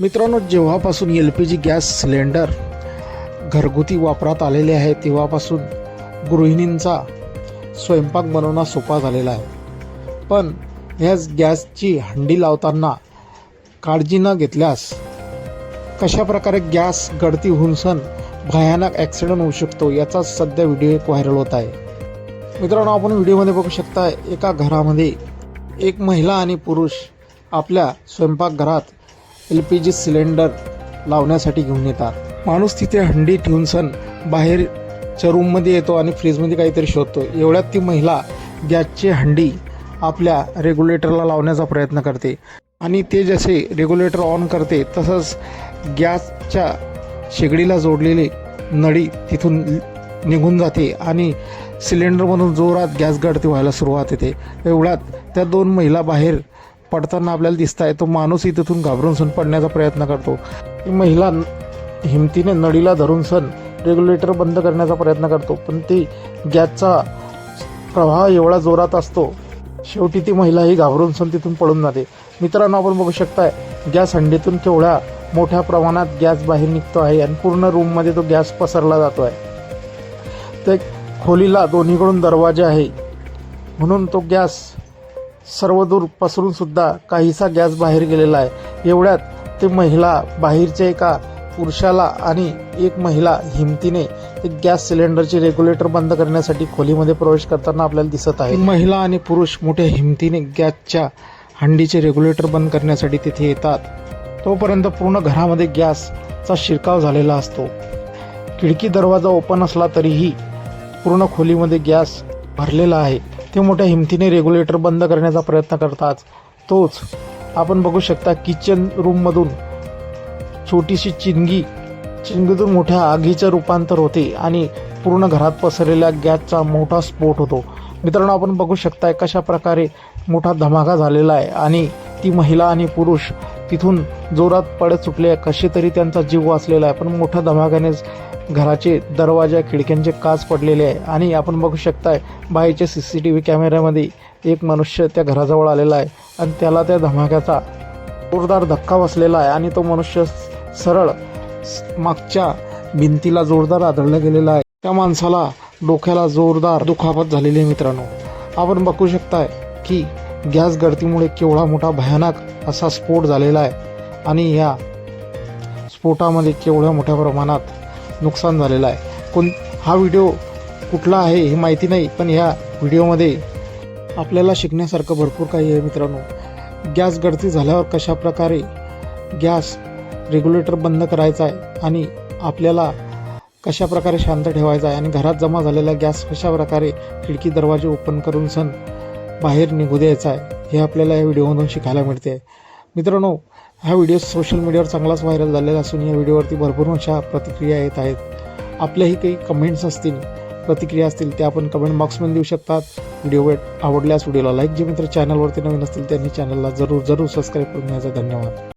मित्रांनो जेव्हापासून L P G gas cylinder घरगुती वापरात आलेले आहे तेव्हापासून गृहिणींचा स्वयंपाक बनवणं सोपा झालेला आहे. पण ह्याच गॅसची हंडी लावताना काळजी न घेतल्यास कशा प्रकारे गॅस गळती होऊन सण भयानक ॲक्सिडेंट होऊ शकतो याचा सध्या व्हिडिओ एक व्हायरल होत आहे. मित्रांनो आपण व्हिडिओमध्ये बघू शकता एका घरामध्ये एक महिला आणि पुरुष आपल्या स्वयंपाकघरात एल पी जी सिलेंडर लावण्यासाठी घेऊन येतात. माणूस तिथे हंडी ठेवून सण बाहेरच्या रूममध्ये येतो आणि फ्रीजमध्ये काहीतरी शोधतो. एवढ्यात ती महिला गॅसची हंडी आपल्या रेग्युलेटरला लावण्याचा प्रयत्न करते आणि ते जसे रेग्युलेटर ऑन करते तसंच गॅसच्या शेगडीला जोडलेली नळी तिथून निघून जाते आणि सिलेंडरमधून जोरात गॅस गळती व्हायला सुरुवात येते एवढ्यात त्या दोन महिला बाहेर पडताना आपल्याला दिसत आहे तो माणूसही तिथून घाबरून सण पडण्याचा प्रयत्न करतो. ती महिला हिमतीने नळीला धरून सण रेग्युलेटर बंद करण्याचा प्रयत्न करतो पण ती गॅसचा प्रवाह एवढा जोरात असतो शेवटी ती महिला ही घाबरून सण तिथून पडून जाते. मित्रांनो आपण बघू शकताय गॅस हंडीतून केवढ्या मोठ्या प्रमाणात गॅस बाहेर निघतो आहे आणि पूर्ण रूममध्ये तो गॅस पसरला जातो आहे ते खोलीला दोन्हीकडून दरवाजे आहे म्हणून तो गॅस सर्वदूर पसरून सुद्धा काहीसा गॅस बाहेर गेलेला आहे. एवढ्यात ते महिला बाहेरच्या एका पुरुषाला आणि एक महिला हिमतीने ते गॅस सिलेंडरचे रेग्युलेटर बंद करण्यासाठी खोलीमध्ये प्रवेश करताना आपल्याला दिसत आहे. महिला आणि पुरुष मोठ्या हिमतीने गॅसच्या हंडीचे रेग्युलेटर बंद करण्यासाठी तिथे येतात. तोपर्यंत पूर्ण घरामध्ये गॅसचा शिरकाव झालेला असतो. खिडकी दरवाजा ओपन असला तरीही पूर्ण खोलीमध्ये गॅस भरलेला आहे. ते मोठ्या हिमतीने रेग्युलेटर बंद करण्याचा प्रयत्न करतात. तोच आपण बघू शकता किचन रूममधून छोटीशी चिंगी चिंगीतून मोठ्या आगीचं रूपांतर होते आणि पूर्ण घरात पसरलेल्या गॅसचा मोठा स्फोट होतो. मित्रांनो आपण बघू शकताय कशा प्रकारे मोठा धमाका झालेला आहे आणि ती महिला आणि पुरुष तिथून जोरात पडत सुटले कसे तरी त्यांचा जीव वाचलेला आहे. पण मोठ्या धमाक्याने घराचे दरवाजा खिडक्यांचे काच पडलेले आहे. आणि आपण बघू शकताय बाहेरच्या सी सी टी व्ही कॅमेऱ्यामध्ये एक मनुष्य त्या घराजवळ आलेला आहे. आणि त्याला त्या धमाक्याचा जोरदार धक्का बसलेला आहे. आणि तो मनुष्य सरळ मागच्या भिंतीला जोरदार आदळला गेलेला आहे. त्या माणसाला डोक्याला जोरदार दुखापत झालेली आहे मित्रांनो. आपण बघू शकताय की गॅस गळतीमुळे केवढा मोठा भयानक असा स्फोट झालेला आहे. आणि या स्फोटामध्ये केवढ्या मोठ्या प्रमाणात नुकसान झालेलं आहे. कोण हा व्हिडिओ कुठला आहे ही माहिती नाही पण ह्या व्हिडिओमध्ये आपल्याला शिकण्यासारखं भरपूर काही आहे मित्रांनो. गॅस गळती झाल्यावर कशा प्रकारे गॅस रेग्युलेटर बंद करायचा आहे आणि आपल्याला कशा प्रकारे शांत ठेवायचा आहे आणि घरात जमा झालेला गॅस कशा प्रकारे खिडकी दरवाजे ओपन करून सण बाहेर निघू द्यायचा आहे हे आपल्याला या व्हिडिओमधून शिकायला मिळते. मित्रांनो हा व्हिडिओ सोशल मीडियावर चांगलाच व्हायरल झालेला असून या व्हिडिओवरती भरपूर अशा प्रतिक्रिया येत आहेत. आपल्याही काही कमेंट्स असतील प्रतिक्रिया असतील त्या आपण कमेंट बॉक्समध्ये देऊ शकतात. व्हिडिओ आवडल्यास व्हिडिओला लाईक जे मित्र चॅनलवरती नवीन असतील त्यांनी चॅनलला जरूर जरूर सबस्क्राईब करून घ्यायचा धन्यवाद.